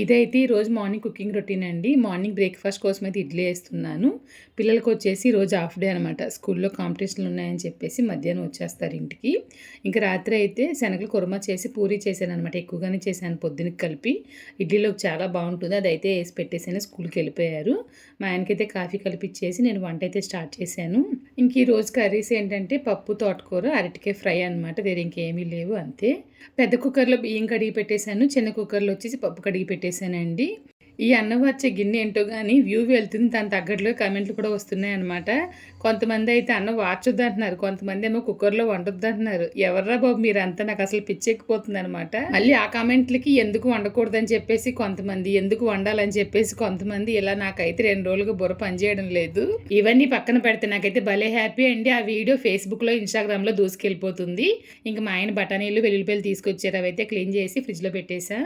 ఇదైతే ఈరోజు morning cooking routine అండి. మార్నింగ్ బ్రేక్ఫాస్ట్ కోసం అయితే ఇడ్లీ వేస్తున్నాను. పిల్లలకి వచ్చేసి రోజు హాఫ్ డే అనమాట స్కూల్లో కాంపిటీషన్లు ఉన్నాయని చెప్పేసి మధ్యాహ్నం వచ్చేస్తారు ఇంటికి. ఇంకా రాత్రి అయితే శనగలు కుర్మా చేసి పూరి చేశాను అనమాట ఎక్కువగానే చేశాను పొద్దునకి కలిపి. ఇడ్లీలోకి చాలా బాగుంటుంది. అది అయితే వేసి పెట్టేసాను స్కూల్కి వెళ్ళిపోయారు. మా ఆయనకైతే కాఫీ కలిపిచ్చేసి నేను వంట అయితే స్టార్ట్ చేశాను. ఇంక ఈ రోజు కర్రీస్ ఏంటంటే పప్పు తోటకూర అరటికాయ ఫ్రై అనమాట వేరే ఇంకేమీ లేవు అంతే. పెద్ద కుక్కర్లో బియ్యం కడిగి పెట్టేశాను. చిన్న కుక్కర్లో వచ్చేసి పప్పు కడిగి పెట్టేశానండి. ఈ అన్నం వచ్చే గిన్నె ఏంటో కానీ వ్యూ వెళ్తుంది. దాని తగ్గట్లో కమెంట్లు కూడా వస్తున్నాయి అనమాట కొంతమంది అయితే అన్నం వార్చొద్దు అంటున్నారు కొంతమంది ఏమో కుక్కర్లో వండొద్దు అంటున్నారు ఎవర్రా బాబు మీరు అంతా నాకు అసలు పిచ్చెక్కిపోతుంది అనమాట మళ్ళీ ఆ కామెంట్లకి ఎందుకు వండకూడదని చెప్పేసి కొంతమంది ఎందుకు వండాలని చెప్పేసి కొంతమంది ఇలా నాకైతే రెండు రోజులుగా బుర్ర పనిచేయడం లేదు. ఇవన్నీ పక్కన పెడితే నాకైతే భలే హ్యాపీ అండి. ఆ వీడియో ఫేస్బుక్లో ఇన్స్టాగ్రామ్లో దూసుకెళ్ళిపోతుంది. ఇంకా మా ఆయన బఠానీలు వెల్లుల్లిపల్లి తీసుకొచ్చారు. అవైతే క్లీన్ చేసి ఫ్రిడ్జ్లో పెట్టేసా